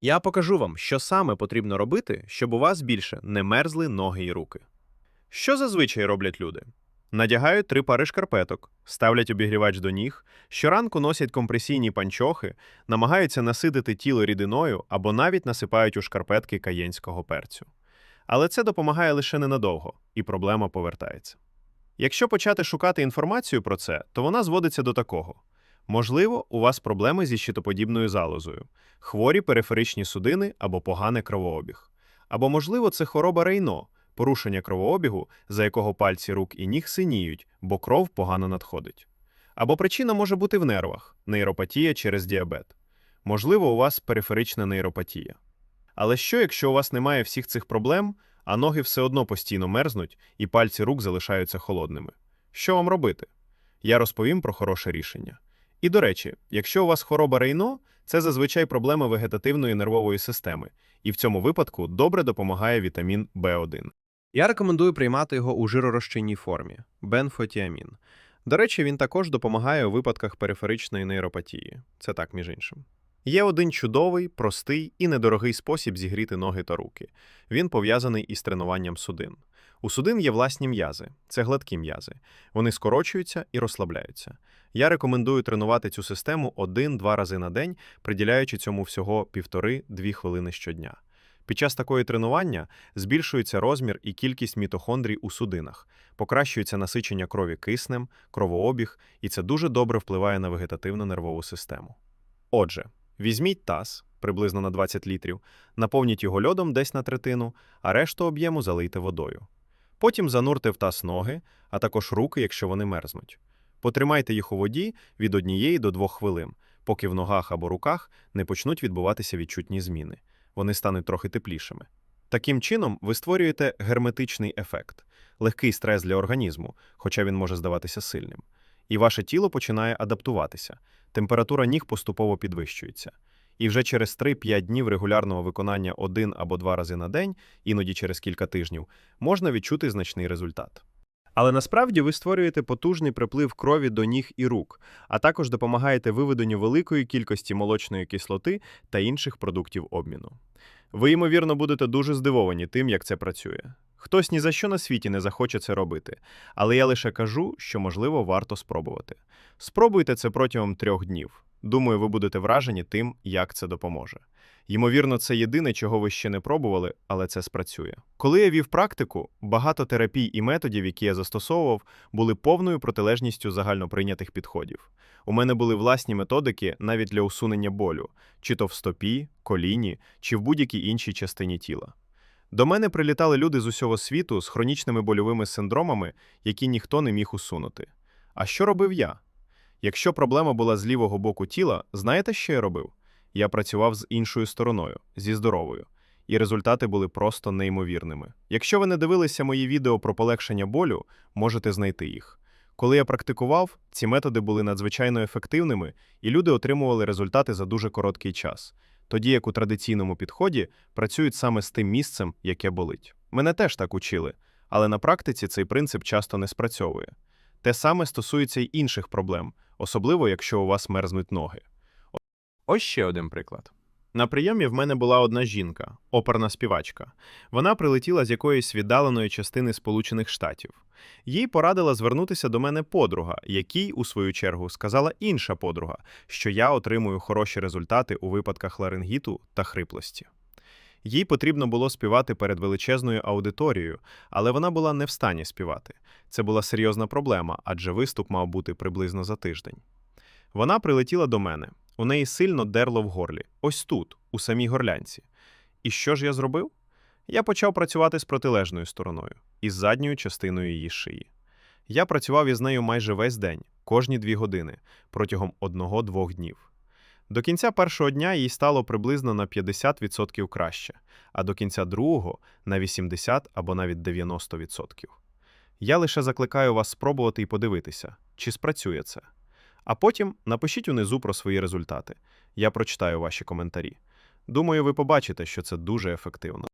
Я покажу вам, що саме потрібно робити, щоб у вас більше не мерзли ноги і руки. Що зазвичай роблять люди? Надягають три пари шкарпеток, ставлять обігрівач до ніг, щоранку носять компресійні панчохи, намагаються насидити тіло рідиною або навіть насипають у шкарпетки каєнського перцю. Але це допомагає лише ненадовго, і проблема повертається. Якщо почати шукати інформацію про це, то вона зводиться до такого: можливо, у вас проблеми зі щитоподібною залозою, хворі периферичні судини або поганий кровообіг. Або, можливо, це хвороба Рейно, порушення кровообігу, за якого пальці рук і ніг синіють, бо кров погано надходить. Або причина може бути в нервах нейропатія через діабет. Можливо, у вас периферична нейропатія. Але що, якщо у вас немає всіх цих проблем, а ноги все одно постійно мерзнуть і пальці рук залишаються холодними? Що вам робити? Я розповім про хороше рішення. І до речі, якщо у вас хвороба Рейно, це зазвичай проблема вегетативної нервової системи, і в цьому випадку добре допомагає вітамін В1. Я рекомендую приймати його у жиророзчинній формі бенфотіамін. До речі, він також допомагає у випадках периферичної нейропатії. Це так, між іншим. Є один чудовий, простий і недорогий спосіб зігріти ноги та руки. Він пов'язаний із тренуванням судин. У судин є власні м'язи, це гладкі м'язи. Вони скорочуються і розслабляються. Я рекомендую тренувати цю систему один-два рази на день, приділяючи цьому всього півтори-дві хвилини щодня. Під час такої тренування збільшується розмір і кількість мітохондрій у судинах, покращується насичення крові киснем, кровообіг, і це дуже добре впливає на вегетативну нервову систему. Отже, візьміть таз приблизно на 20 літрів, наповніть його льодом десь на третину, а решту об'єму залийте водою. Потім занурте в таз ноги, а також руки, якщо вони мерзнуть. Потримайте їх у воді від однієї до двох хвилин, поки в ногах або руках не почнуть відбуватися відчутні зміни. Вони стануть трохи теплішими. Таким чином, ви створюєте герметичний ефект, легкий стрес для організму, хоча він може здаватися сильним. І ваше тіло починає адаптуватися, температура ніг поступово підвищується. І вже через 3-5 днів регулярного виконання один або два рази на день, іноді через кілька тижнів, можна відчути значний результат. Але насправді ви створюєте потужний приплив крові до ніг і рук, а також допомагаєте виведенню великої кількості молочної кислоти та інших продуктів обміну. Ви, ймовірно, будете дуже здивовані тим, як це працює. Хтось ні за що на світі не захоче це робити, але я лише кажу, що, можливо, варто спробувати. Спробуйте це протягом трьох днів. Думаю, ви будете вражені тим, як це допоможе. Ймовірно, це єдине, чого ви ще не пробували, але це спрацює. Коли я вів практику, багато терапій і методів, які я застосовував, були повною протилежністю загальноприйнятих підходів. У мене були власні методики навіть для усунення болю, чи то в стопі, коліні, чи в будь-якій іншій частині тіла. До мене прилітали люди з усього світу з хронічними больовими синдромами, які ніхто не міг усунути. А що робив я? Якщо проблема була з лівого боку тіла, знаєте, що я робив? Я працював з іншою стороною, зі здоровою, і результати були просто неймовірними. Якщо ви не дивилися мої відео про полегшення болю, можете знайти їх. Коли я практикував, ці методи були надзвичайно ефективними, і люди отримували результати за дуже короткий час, тоді як у традиційному підході працюють саме з тим місцем, яке болить. Мене теж так учили, але на практиці цей принцип часто не спрацьовує. Те саме стосується й інших проблем, особливо якщо у вас мерзнуть ноги. Ось ще один приклад. На прийомі в мене була одна жінка, оперна співачка. Вона прилетіла з якоїсь віддаленої частини Сполучених Штатів. Їй порадила звернутися до мене подруга, якій, у свою чергу, сказала інша подруга, що я отримую хороші результати у випадках ларингіту та хриплості. Їй потрібно було співати перед величезною аудиторією, але вона була не в стані співати. Це була серйозна проблема, адже виступ мав бути приблизно за тиждень. Вона прилетіла до мене. У неї сильно дерло в горлі, ось тут, у самій горлянці. І що ж я зробив? Я почав працювати з протилежною стороною, із задньою частиною її шиї. Я працював із нею майже весь день, кожні дві години, протягом одного-двох днів. До кінця першого дня їй стало приблизно на 50% краще, а до кінця другого на 80 або навіть 90%. Я лише закликаю вас спробувати і подивитися, чи спрацює це. А потім напишіть унизу про свої результати. Я прочитаю ваші коментарі. Думаю, ви побачите, що це дуже ефективно.